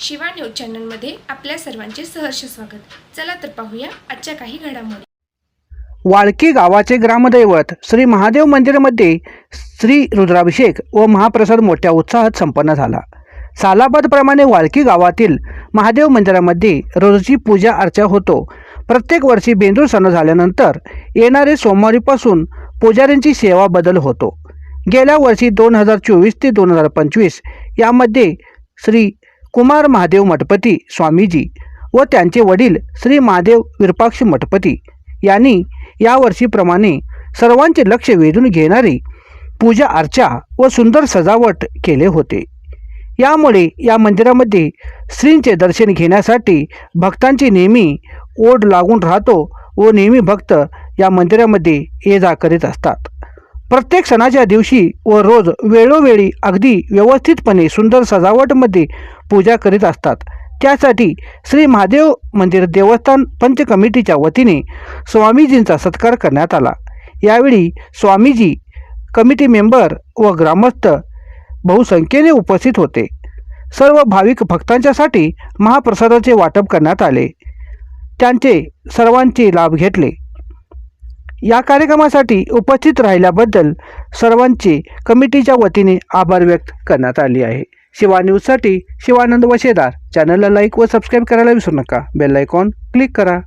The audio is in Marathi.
शिवा न्यूज चॅनलमध्ये आपल्या सर्वांचे सहर्ष स्वागत. चला तर पाहूया आजच्या काही घडामोडी. वाळकी गावाचे ग्रामदैवत श्री महादेव मंदिरामध्ये श्री रुद्राभिषेक व महाप्रसाद मोठ्या उत्साहात संपन्न झाला. सालाबादप्रमाणे वाळकी गावातील महादेव मंदिरामध्ये रोजची पूजा अर्चा होतो. प्रत्येक वर्षी बेंदूर सण झाल्यानंतर येणारे सोमवारीपासून पुजाऱ्यांची सेवा बदल होतो. गेल्या वर्षी दोन हजार चोवीस ते दोन हजार पंचवीस यामध्ये श्री कुमार महादेव मठपती स्वामीजी व त्यांचे वडील श्री महादेव विरपाक्ष मठपती यांनी यावर्षीप्रमाणे सर्वांचे लक्ष वेधून घेणारी पूजा अर्चा व सुंदर सजावट केले होते. यामुळे या मंदिरामध्ये श्रींचे दर्शन घेण्यासाठी भक्तांची नेहमी ओढ लागून राहतो व नेहमी भक्त या मंदिरामध्ये ये जा करीत असतात. प्रत्येक सणाच्या दिवशी व रोज वेळोवेळी अगदी व्यवस्थितपणे सुंदर सजावटमध्ये पूजा करीत असतात. त्यासाठी श्री महादेव मंदिर देवस्थान पंच कमिटीच्या वतीने स्वामीजींचा सत्कार करण्यात आला. यावेळी स्वामीजी कमिटी मेंबर व ग्रामस्थ बहुसंख्येने उपस्थित होते. सर्व भाविक भक्तांच्यासाठी महाप्रसादाचे वाटप करण्यात आले. त्यांचे सर्वांचे लाभ घेतले. या कार्यक्रमासाठी उपस्थित राहिल्याबद्दल सर्वांचे कमिटीच्या वतीने आभार व्यक्त करण्यात आले आहे. शिवा न्यूजसाठी शिवानंद वशेदार. चॅनलला लाईक व सबस्क्राईब करायला विसरू नका. बेल आयकॉन क्लिक करा.